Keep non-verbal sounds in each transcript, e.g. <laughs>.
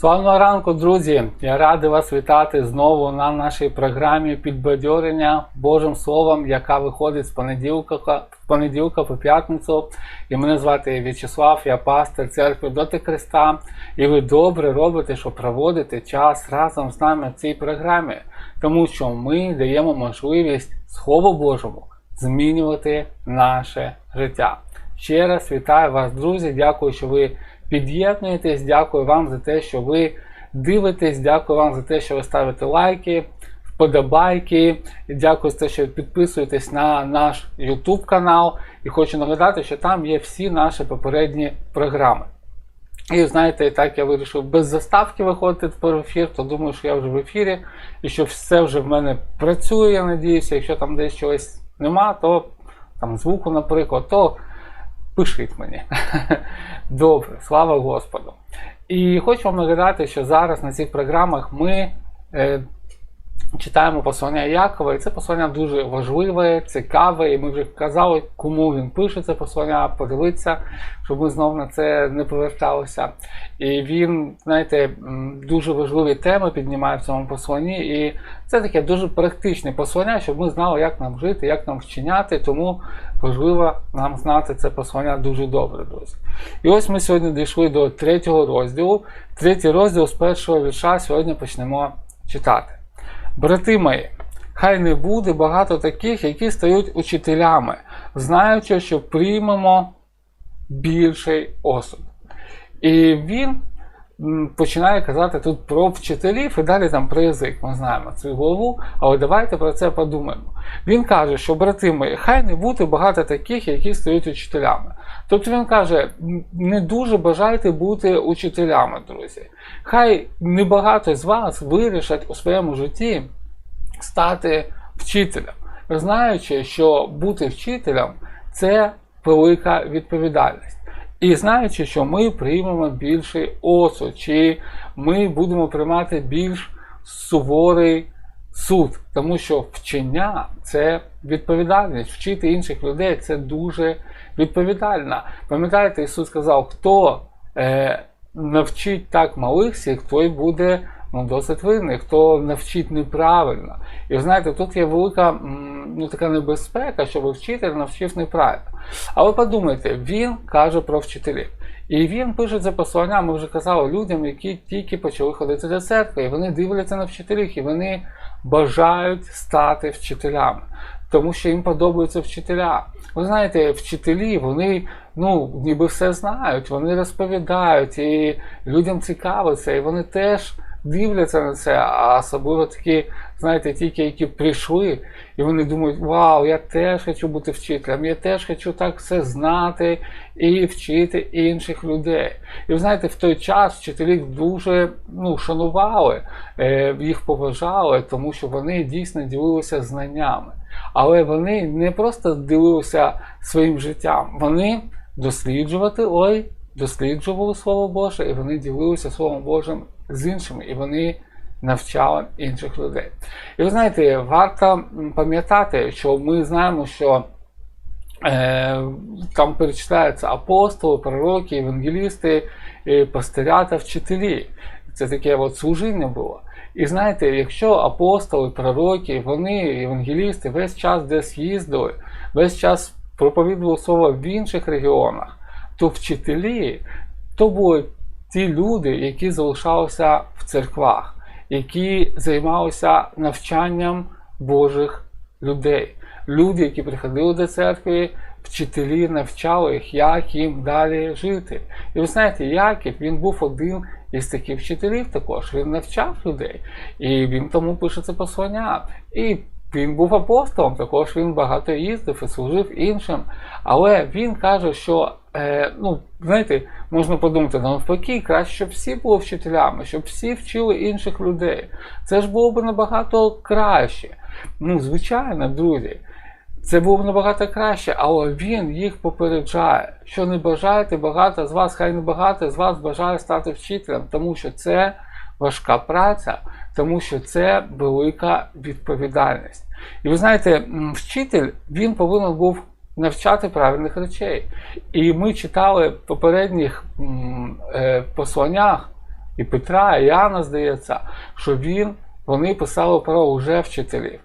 Славного ранку, друзі! Я радий вас вітати знову на нашій програмі підбадьорення Божим Словом, яка виходить з понеділка, з понеділка по п'ятницю. І мене звати В'ячеслав, я пастор церкви Доти Христа. І ви добре робите, що проводите час разом з нами в цій програмі, тому що ми даємо можливість Слову Божому змінювати наше життя. Ще раз вітаю вас, друзі. Дякую, що ви під'єднуєтесь. Дякую вам за те, що ви дивитесь. Дякую вам за те, що ви ставите лайки, вподобайки. Дякую за те, що підписуєтесь на наш YouTube канал. І хочу нагадати, що там є всі наші попередні програми. І знаєте, так я вирішив без заставки виходити тепер в ефір, то думаю, що я вже в ефірі і що все вже в мене працює, я надіюся. Якщо там десь чогось нема, то там звуку, наприклад, то пишіть мені. <laughs> Добре, слава Господу. І хочу вам нагадати, що зараз на цих програмах ми е, читаємо послання Якова, і це послання дуже важливе, цікаве, і ми вже казали, кому він пише це послання, подивитися, щоб ми знову на це не поверталися. І він, знаєте, дуже важливі теми піднімає в цьому посланні. І це таке дуже практичне послання, щоб ми знали, як нам жити, як нам вчиняти. Тому важливо нам знати це послання дуже добре, друзі. І ось ми сьогодні дійшли до третього розділу. Третій розділ з першого вірша сьогодні почнемо читати. Брати мої, хай не буде багато таких, які стають учителями, знаючи, що приймемо більший осуд. І він починає казати тут про вчителів і далі там про язик. Ми знаємо цю главу, але давайте про це подумаємо. Він каже, що брати мої, хай не буде багато таких, які стають учителями. Тобто він каже, не дуже бажайте бути учителями, друзі. Хай небагато з вас вирішать у своєму житті стати вчителем, знаючи, що бути вчителем це велика відповідальність. І знаючи, що ми приймемо більший осуд, чи ми будемо приймати більш суворий суд, тому що вчення це відповідальність. Вчити інших людей це дуже відповідально. Пам'ятаєте, Ісус сказав, хто е, навчить так малих всіх, той буде ну, досить винний, хто навчить неправильно. І знаєте, тут є велика ну, така небезпека, щоб вчитель навчив неправильно. Але подумайте, він каже про вчителів. І він пише це послання, ми вже казали людям, які тільки почали ходити до церкви, і вони дивляться на вчителів, і вони бажають стати вчителями, тому що їм подобаються вчителя. Ви знаєте, вчителі, вони ну, ніби все знають, вони розповідають, і людям цікавиться, і вони теж дивляться на це, а особливо такі, знаєте, тільки які прийшли, і вони думають, вау, я теж хочу бути вчителем, я теж хочу так все знати і вчити інших людей. І ви знаєте, в той час вчителів дуже ну, шанували, е, їх поважали, тому що вони дійсно ділилися знаннями. Але вони не просто ділилися своїм життям, вони досліджувати, ой, досліджували Слово Боже, і вони ділилися Словом Божим з іншими, і вони навчали інших людей. І ви знаєте, варто пам'ятати, що ми знаємо, що е, там перечисляються апостоли, пророки, евангелісти, пастиря та вчителі. Це таке от служіння було. І знаєте, якщо апостоли, пророки, вони, евангелісти, весь час десь їздили, весь час проповідували слово в інших регіонах, то вчителі то були ті люди, які залишалися в церквах, які займалися навчанням Божих людей. Люди, які приходили до церкви, вчителі навчали їх, як їм далі жити. І ви знаєте, Яків він був один із таких вчителів також. Він навчав людей, і він тому пише це послання. І він був апостолом, також він багато їздив і служив іншим. Але він каже, що е, ну, знаєте, можна подумати, навпаки, краще, щоб всі були вчителями, щоб всі вчили інших людей. Це ж було б набагато краще. Ну, звичайно, друзі. Це було б набагато краще, але він їх попереджає, що не бажаєте багато з вас, хай не багато з вас бажає стати вчителем, тому що це важка праця, тому що це велика відповідальність. І ви знаєте, вчитель він повинен був навчати правильних речей. І ми читали в попередніх е, посланнях і Петра, і Іоанна, здається, що він, вони писали про уже вчителів.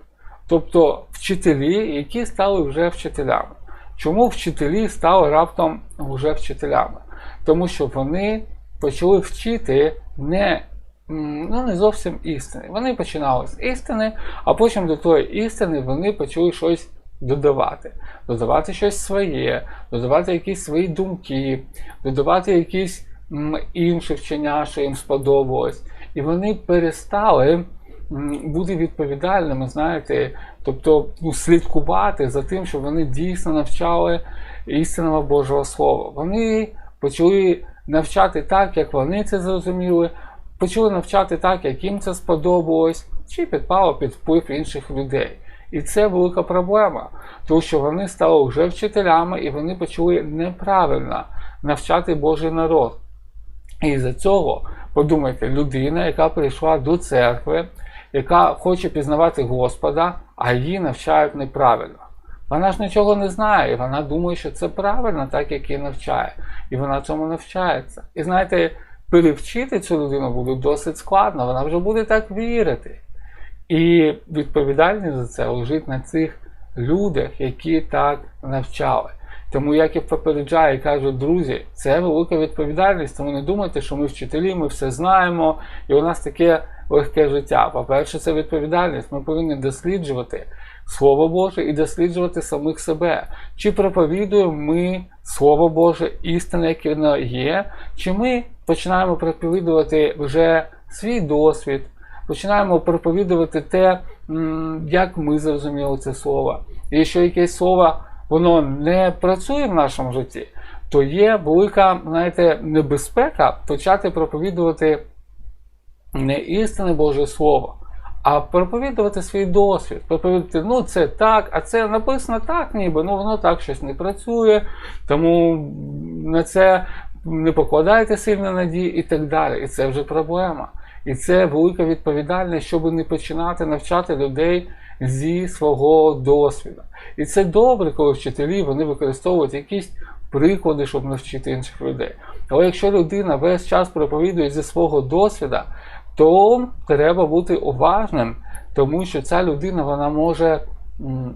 Тобто вчителі, які стали вже вчителями. Чому вчителі стали раптом вже вчителями? Тому що вони почали вчити не, ну, не зовсім істини. Вони починали з істини, а потім до тої істини вони почали щось додавати. Додавати щось своє, додавати якісь свої думки, додавати якісь інші вчення, що їм сподобалось. І вони перестали бути відповідальними, знаєте, тобто ну, слідкувати за тим, щоб вони дійсно навчали істинного Божого Слова. Вони почали навчати так, як вони це зрозуміли, почали навчати так, як їм це сподобалось, чи підпало під вплив інших людей. І це велика проблема, тому що вони стали вже вчителями і вони почали неправильно навчати Божий народ. І за цього подумайте, людина, яка прийшла до церкви, яка хоче пізнавати Господа, а її навчають неправильно. Вона ж нічого не знає, і вона думає, що це правильно, так як її навчає. І вона цьому навчається. І знаєте, перевчити цю людину буде досить складно, вона вже буде так вірити. І відповідальність за це лежить на цих людях, які так навчали. Тому як і попереджаю і кажу, друзі, це велика відповідальність. Тому не думайте, що ми вчителі, ми все знаємо, і у нас таке легке життя. По-перше, це відповідальність. Ми повинні досліджувати Слово Боже і досліджувати самих себе. Чи проповідуємо ми Слово Боже, істина, яке воно є, чи ми починаємо проповідувати вже свій досвід, починаємо проповідувати те, як ми зрозуміли це слово. І якщо якесь слово воно не працює в нашому житті, то є велика, знаєте, небезпека почати проповідувати не істинне Боже Слово, а проповідувати свій досвід. Проповідувати, ну це так, а це написано так, ніби ну воно так щось не працює, тому на це не покладайте сильно надії і так далі. І це вже проблема. І це велика відповідальність, щоб не починати навчати людей зі свого досвіду. І це добре, коли вчителі вони використовують якісь приклади, щоб навчити інших людей. Але якщо людина весь час проповідує зі свого досвіду, то треба бути уважним, тому що ця людина вона може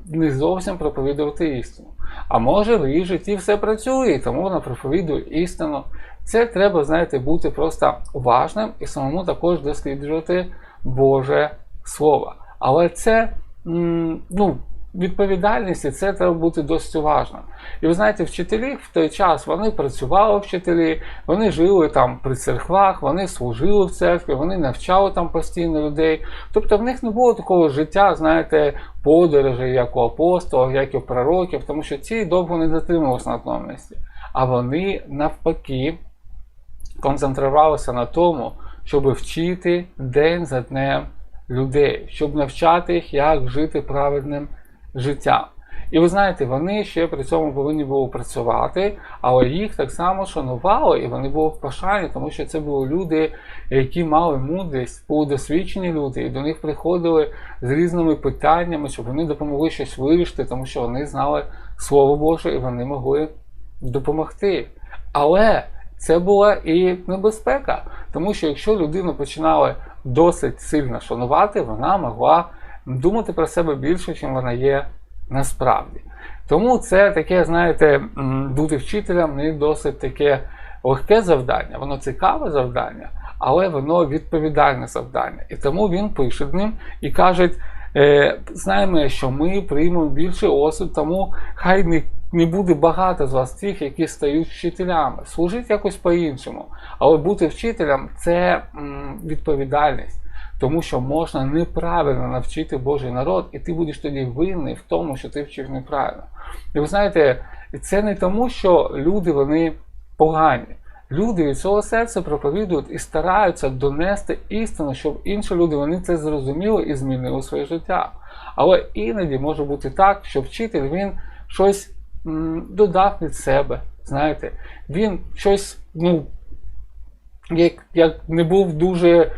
не зовсім проповідувати істину. А може в її житті все працює, тому вона проповідує істину. Це треба, знаєте, бути просто уважним і самому також досліджувати Боже Слово. Але це ну, відповідальність, і це треба бути досить уважним. І ви знаєте, вчителі в той час вони працювали вчителі, вони жили там при церквах, вони служили в церкві, вони навчали там постійно людей. Тобто в них не було такого життя, знаєте, подорожей, як у апостолів, як і у пророків, тому що ці довго не затримувалися на одному місці. А вони навпаки концентрувалися на тому, щоб вчити день за днем людей, щоб навчати їх, як жити праведним життям. І ви знаєте, вони ще при цьому повинні були працювати, але їх так само шанували, і вони були в пошані, тому що це були люди, які мали мудрість, були досвідчені люди, і до них приходили з різними питаннями, щоб вони допомогли щось вирішити, тому що вони знали Слово Боже і вони могли допомогти. Але це була і небезпека, тому що якщо людину починали досить сильно шанувати, вона могла думати про себе більше, ніж вона є насправді. Тому це таке, знаєте, бути вчителем не досить таке легке завдання, воно цікаве завдання, але воно відповідальне завдання. І тому він пише ним і каже, е, знаємо, що ми приймемо більше осіб, тому хай не, не буде багато з вас тих, які стають вчителями. Служіть якось по-іншому. Але бути вчителем це відповідальність. Тому що можна неправильно навчити Божий народ, і ти будеш тоді винний в тому, що ти вчив неправильно. І ви знаєте, це не тому, що люди вони погані. Люди від цього серця проповідують і стараються донести істину, щоб інші люди вони це зрозуміли і змінили своє життя. Але іноді може бути так, що вчитель він щось м, додав від себе. Знаєте, він щось, ну, як, як не був дуже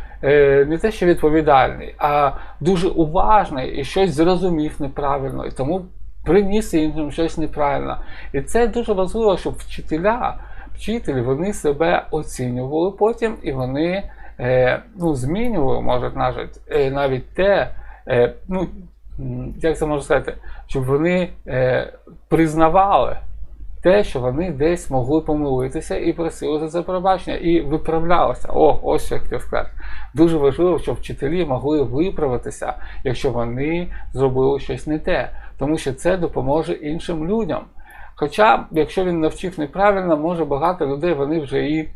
не те, що відповідальний, а дуже уважний і щось зрозумів неправильно, і тому приніс іншим щось неправильно. І це дуже важливо, щоб вчителя, вчителі вони себе оцінювали потім і вони е, ну, змінювали, може навіть, е, навіть те, е, ну, як це можна сказати, щоб вони е, признавали те, що вони десь могли помилитися і просили за пробачення, і виправлялися. О, ось що я хотів. Дуже важливо, щоб вчителі могли виправитися, якщо вони зробили щось не те, тому що це допоможе іншим людям. Хоча, якщо він навчив неправильно, може багато людей вони вже і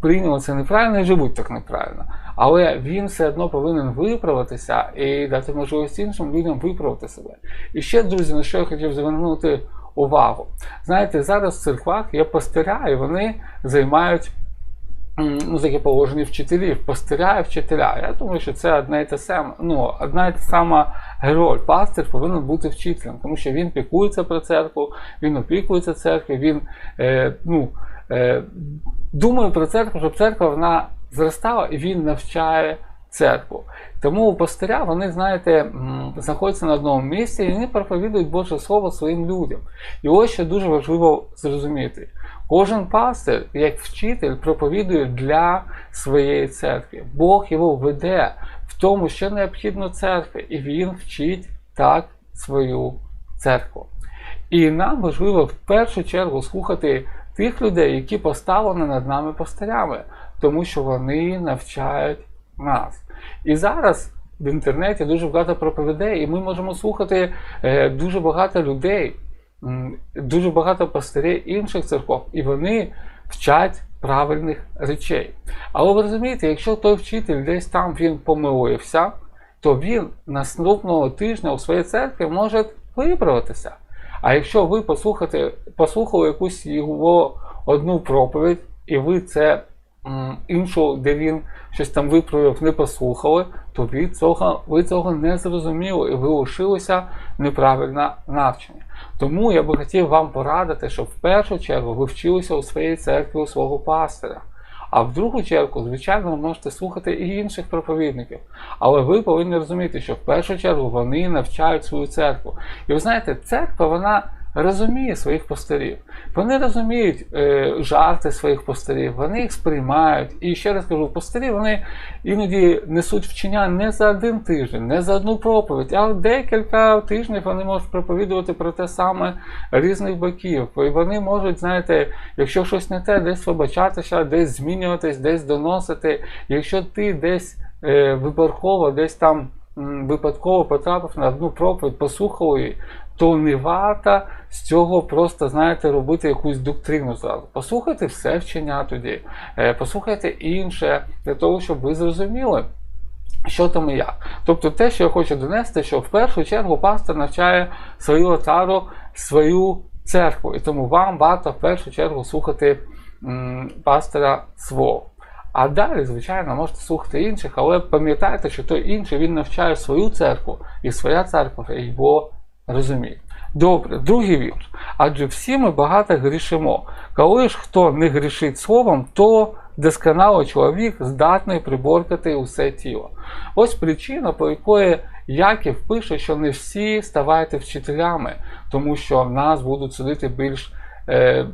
прийняли це неправильно і живуть так неправильно. Але він все одно повинен виправитися і дати можливість іншим людям виправити себе. І ще, друзі, на що я хотів звернути увагу. Знаєте, зараз в церквах є пастиря, і вони займають ну, таке положення вчителів, пастиря і вчителя. Я думаю, що це одна і та сама, ну, одна і та сама роль. Пастир повинен бути вчителем, тому що він піклується про церкву, він опікується церквою, він е, ну, е, думає про церкву, щоб церква вона зростала і він навчає церкву. Тому пастиря вони, знаєте, знаходяться на одному місці і вони проповідують Боже Слово своїм людям. І ось що дуже важливо зрозуміти. Кожен пастир, як вчитель, проповідує для своєї церкви. Бог його веде в тому, що необхідно церкві, і він вчить так свою церкву. І нам важливо в першу чергу слухати тих людей, які поставлені над нами пастирями, тому що вони навчають нас. І зараз в інтернеті дуже багато проповідей, і ми можемо слухати е, дуже багато людей, дуже багато пастирів інших церков, і вони вчать правильних речей. Але ви розумієте, якщо той вчитель десь там він помилився, то він наступного тижня у своїй церкві може виправитися. А якщо ви послухали якусь його одну проповідь, і ви це іншу, де він щось там виправив, не послухали, то ви цього, ви цього не зрозуміли і ви лишилися неправильно навчення. Тому я би хотів вам порадити, щоб в першу чергу ви вчилися у своїй церкві у свого пастиря. А в другу чергу, звичайно, ви можете слухати і інших проповідників. Але ви повинні розуміти, що в першу чергу вони навчають свою церкву. І ви знаєте, церква, вона розуміє своїх пастирів. Вони розуміють е, жарти своїх пастирів, вони їх сприймають. І ще раз кажу, пастирі вони іноді несуть вчення не за один тиждень, не за одну проповідь, а декілька тижнів вони можуть проповідувати про те саме різних боків. І вони можуть, знаєте, якщо щось не те, десь вибачатися, десь змінюватись, десь доносити. Якщо ти десь е, виборково, десь там випадково потрапив на одну проповідь, послухав її, то не варто з цього просто, знаєте, робити якусь доктрину зразу. Послухайте все вчення тоді, е, послухайте інше, для того, щоб ви зрозуміли. Що там і як. Тобто те, що я хочу донести, що в першу чергу пастор навчає свою отару, свою церкву. І тому вам варто в першу чергу слухати м, пастора свого. А далі, звичайно, можете слухати інших, але пам'ятайте, що той інший він навчає свою церкву, і своя церква його розуміє. Добре, другий вірш. Адже всі ми багато грішимо. Коли ж хто не грішить словом, то досконалий чоловік здатний приборкати усе тіло. Ось причина, по якої Яків пише, що не всі ставайте вчителями, тому що нас будуть судити більш, е,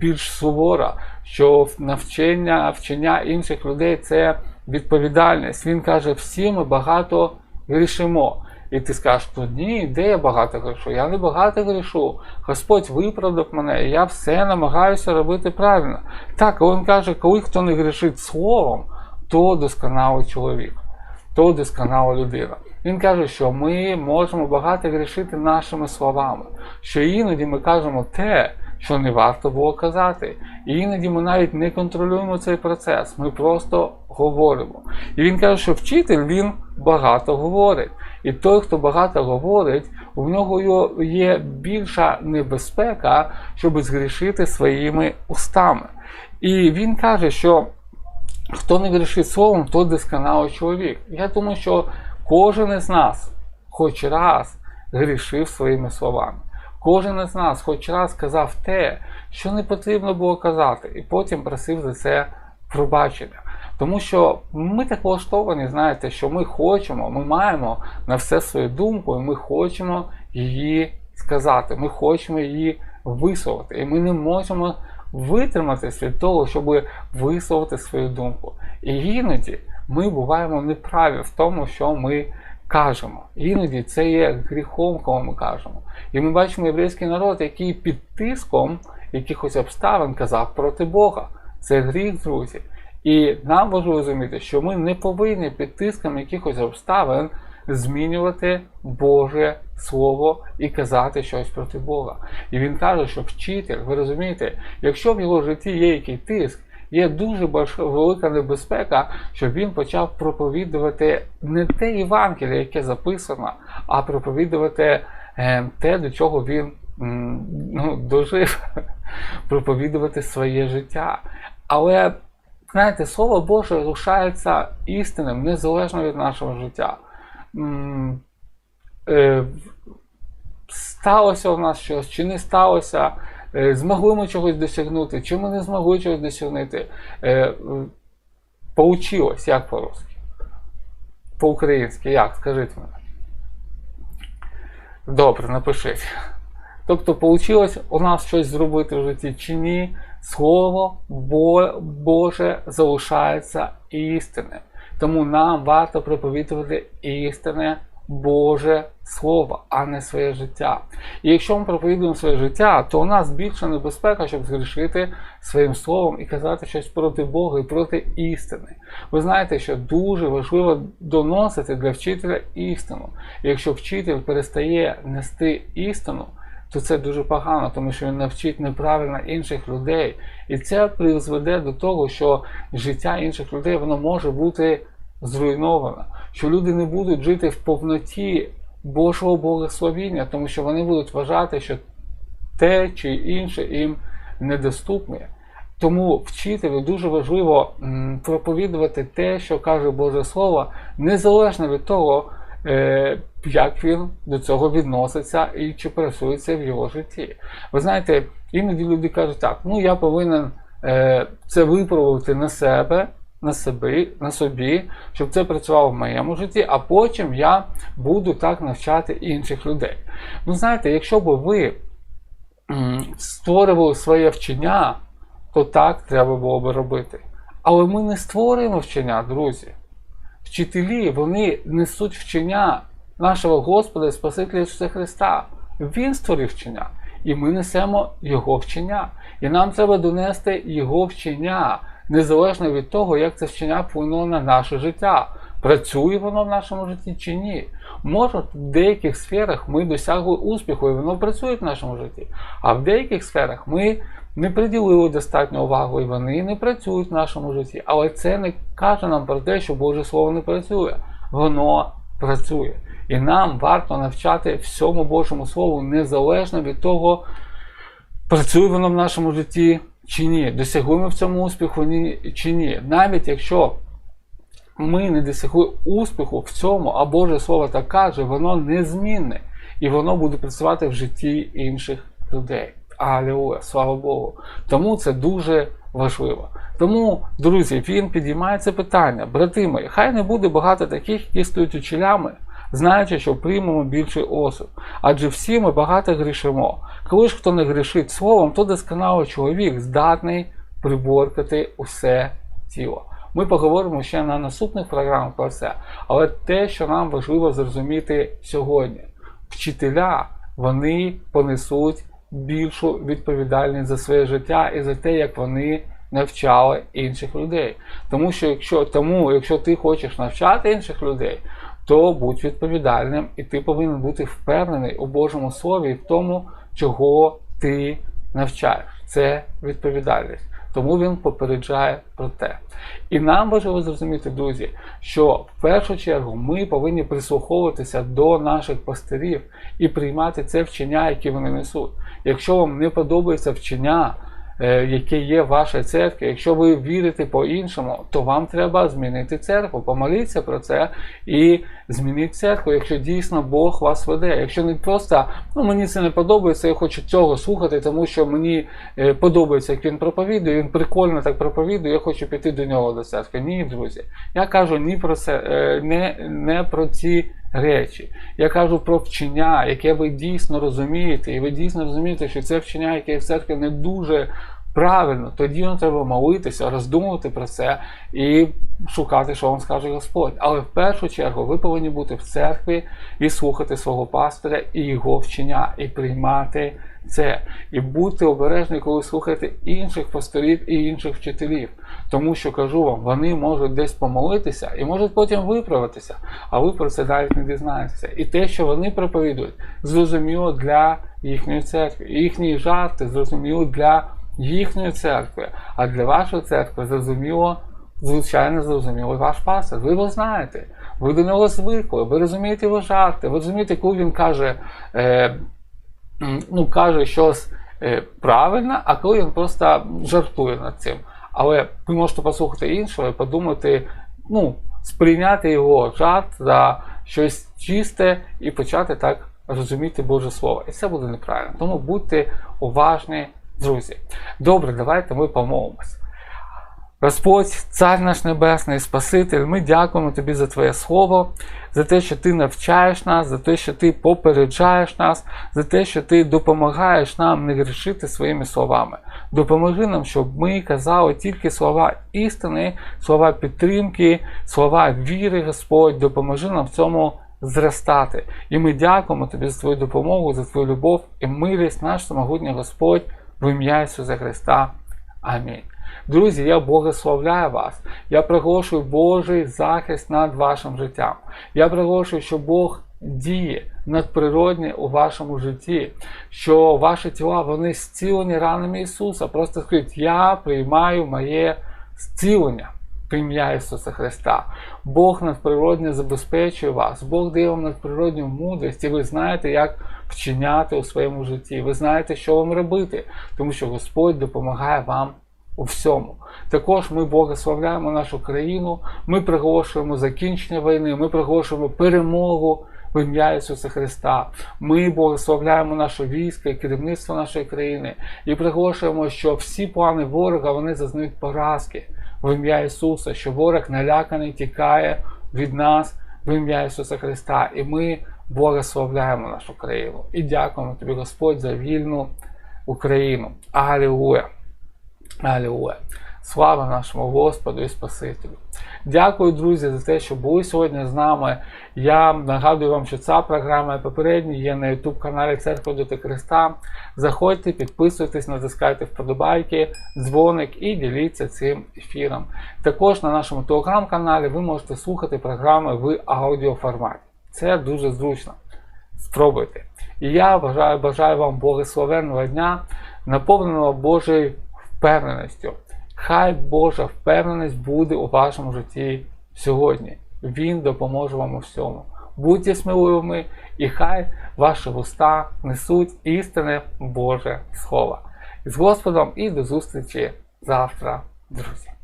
більш суворо, що навчання, вчення інших людей це відповідальність. Він каже, всі ми багато грішимо. І ти скажеш, ну ні, де я багато грішу? Я не багато грішу. Господь виправдав мене, і я все намагаюся робити правильно. Так, він каже, коли хто не грішить словом, то досконалий чоловік, то досконала людина. Він каже, що ми можемо багато грішити нашими словами, що іноді ми кажемо те, що не варто було казати. І іноді ми навіть не контролюємо цей процес, ми просто говоримо. І він каже, що вчитель він багато говорить. І той, хто багато говорить, у нього є більша небезпека, щоб згрішити своїми устами. І він каже, що хто не грішить словом, то досконалий чоловік. Я думаю, що кожен із нас хоч раз грішив своїми словами. Кожен із нас хоч раз казав те, що не потрібно було казати, і потім просив за це пробачення. Тому що ми так влаштовані, знаєте, що ми хочемо, ми маємо на все свою думку, і ми хочемо її сказати, ми хочемо її висловити. І ми не можемо витриматись від того, щоб висловити свою думку. І іноді ми буваємо неправі в тому, що ми кажемо. Іноді це є гріхом, коли ми кажемо. І ми бачимо єврейський народ, який під тиском якихось обставин казав проти Бога. Це гріх, друзі. І нам важливо розуміти, що ми не повинні під тиском якихось обставин змінювати Боже Слово і казати щось проти Бога. І він каже, що вчитель, ви розумієте, якщо в його житті є який тиск, є дуже велика небезпека, щоб він почав проповідувати не те Євангеліє, яке записано, а проповідувати е, те, до чого він ну, дожив, <laughs> проповідувати своє життя. Але знаєте, Слово Боже залишається істинним незалежно від нашого життя. Е, Сталося у нас щось, чи не сталося, е, змогли ми чогось досягнути, чи ми не змогли чогось досягнути. Е, Получилось, як по-русски? По-українськи, як? Скажіть мені. Добре, напишіть. Тобто, вийшло у нас щось зробити в житті чи ні, Слово Бо- Боже залишається істинним. Тому нам варто проповідувати істинне Боже Слово, а не своє життя. І якщо ми проповідуємо своє життя, то у нас більша небезпека, щоб згрішити своїм словом і казати щось проти Бога і проти істини. Ви знаєте, що дуже важливо доносити для вчителя істину. І якщо вчитель перестає нести істину, то це дуже погано, тому що він навчить неправильно інших людей. І це призведе до того, що життя інших людей воно може бути зруйновано, що люди не будуть жити в повноті Божого благословіння, тому що вони будуть вважати, що те чи інше їм недоступне. Тому вчителю дуже важливо проповідувати те, що каже Боже Слово, незалежно від того, е, як він до цього відноситься і чи працюється в його житті. Ви знаєте, іноді люди кажуть так, ну я повинен е, це випробувати на себе, на собі, на собі, щоб це працювало в моєму житті, а потім я буду так навчати інших людей. Ну, знаєте, якщо б ви створювали своє вчення, то так треба було би робити. Але ми не створюємо вчення, друзі. Вчителі вони несуть вчення нашого Господа і Спасителя Ісуса Христа. Він створив вчення, і ми несемо Його вчення. І нам треба донести Його вчення, незалежно від того, як це вчення вплинуло на наше життя. Працює воно в нашому житті чи ні. Може, в деяких сферах ми досягли успіху, і воно працює в нашому житті. А в деяких сферах ми не приділили достатньо уваги, і вони не працюють в нашому житті. Але це не каже нам про те, що Боже Слово не працює. Воно працює. І нам варто навчати всьому Божому Слову незалежно від того, працює воно в нашому житті чи ні, досягли ми в цьому успіху чи ні. Навіть якщо ми не досягли успіху в цьому, а Боже Слово так каже, воно незмінне. І воно буде працювати в житті інших людей. Алілуя, слава Богу. Тому це дуже важливо. Тому, друзі, він підіймає це питання. Брати мої, хай не буде багато таких, які стають учителями, знаючи, що приймемо більший осуд. Адже всі ми багато грішимо. Коли ж хто не грішить словом, то досконалий чоловік здатний приборкати усе тіло. Ми поговоримо ще на наступних програмах про це. Але те, що нам важливо зрозуміти сьогодні, вчителя вони понесуть більшу відповідальність за своє життя і за те, як вони навчали інших людей. Тому що якщо тому, якщо ти хочеш навчати інших людей, то будь відповідальним, і ти повинен бути впевнений у Божому Слові і в тому, чого ти навчаєш. Це відповідальність. Тому він попереджає про те. І нам важливо зрозуміти, друзі, що в першу чергу ми повинні прислуховуватися до наших пастирів і приймати це вчення, яке вони несуть. Якщо вам не подобається вчення, яке є в вашій церкві, якщо ви вірите по-іншому, то вам треба змінити церкву, помоліться про це і змініть церкву, якщо дійсно Бог вас веде. Якщо не просто ну мені це не подобається, я хочу цього слухати, тому що мені е, подобається, як він проповідує, він прикольно так проповідує, я хочу піти до нього до церкви. Ні, друзі. Я кажу ні про це, е, не, не про ці речі. Я кажу про вчення, яке ви дійсно розумієте, і ви дійсно розумієте, що це вчення, яке в церкві не дуже Правильно, тоді нам треба молитися, роздумувати про це і шукати, що вам скаже Господь. Але в першу чергу ви повинні бути в церкві і слухати свого пастора і його вчення, і приймати це. І бути обережні, коли слухаєте інших пасторів і інших вчителів. Тому що кажу вам, вони можуть десь помолитися і можуть потім виправитися, а ви про це навіть не дізнаєтеся. І те, що вони проповідують, зрозуміло для їхньої церкви. Їхні жарти зрозуміло для їхньої церкви, а для вашої церкви зрозуміло, звичайно, зрозуміло ваш пастор. Ви його знаєте, ви до нього звикли, ви розумієте його жарти, ви розумієте, коли він каже, е, ну, каже щось е, правильне, а коли він просто жартує над цим. Але ви можете послухати іншого і подумати, ну, сприйняти його жарт за щось чисте і почати так розуміти Боже Слово. І це буде неправильно. Тому будьте уважні, друзі. Добре, давайте ми помолимось. Господь, Цар наш Небесний, Спаситель, ми дякуємо Тобі за Твоє Слово, за те, що Ти навчаєш нас, за те, що Ти попереджаєш нас, за те, що Ти допомагаєш нам не грішити своїми словами. Допоможи нам, щоб ми казали тільки слова істини, слова підтримки, слова віри, Господь, допоможи нам в цьому зростати. І ми дякуємо Тобі за Твою допомогу, за Твою любов і милість наш самогутній Господь в ім'я Ісуса Христа. Амінь. Друзі, я благословляю вас. Я приголошую Божий захист над вашим життям. Я приголошую, що Бог діє надприродне у вашому житті, що ваші тіла вони зцілені ранами Ісуса. Просто скажіть, я приймаю моє зцілення. ім'я Ісуса Христа. Бог надприродне забезпечує вас, Бог дає вам надприродню мудрість, і ви знаєте, як вчиняти у своєму житті. Ви знаєте, що вам робити, тому що Господь допомагає вам у всьому. Також ми благословляємо нашу країну, ми приголошуємо закінчення війни, ми приголошуємо перемогу в ім'я Ісуса Христа. Ми благословляємо наше військо і керівництво нашої країни і приголошуємо, що всі плани ворога вони зазнають поразки в ім'я Ісуса, що ворог наляканий тікає від нас в ім'я Ісуса Христа. І ми благословляємо нашу країну. І дякуємо тобі, Господь, за вільну Україну. Алілуя! Алілуя! Слава нашому Господу і Спасителю! Дякую, друзі, за те, що були сьогодні з нами. Я нагадую вам, що ця програма і попередні є на YouTube каналі Церква Доти Христа. Заходьте, підписуйтесь, натискайте вподобайки, дзвоник і діліться цим ефіром. Також на нашому телеграм-каналі ви можете слухати програми в аудіоформаті. Це дуже зручно. Спробуйте. І я бажаю, бажаю вам благословенного дня, наповненого Божою впевненістю. Хай Божа впевненість буде у вашому житті сьогодні. Він допоможе вам у всьому. Будьте сміливими, і хай ваші вуста несуть істине Боже Слово. З Господом і до зустрічі завтра, друзі.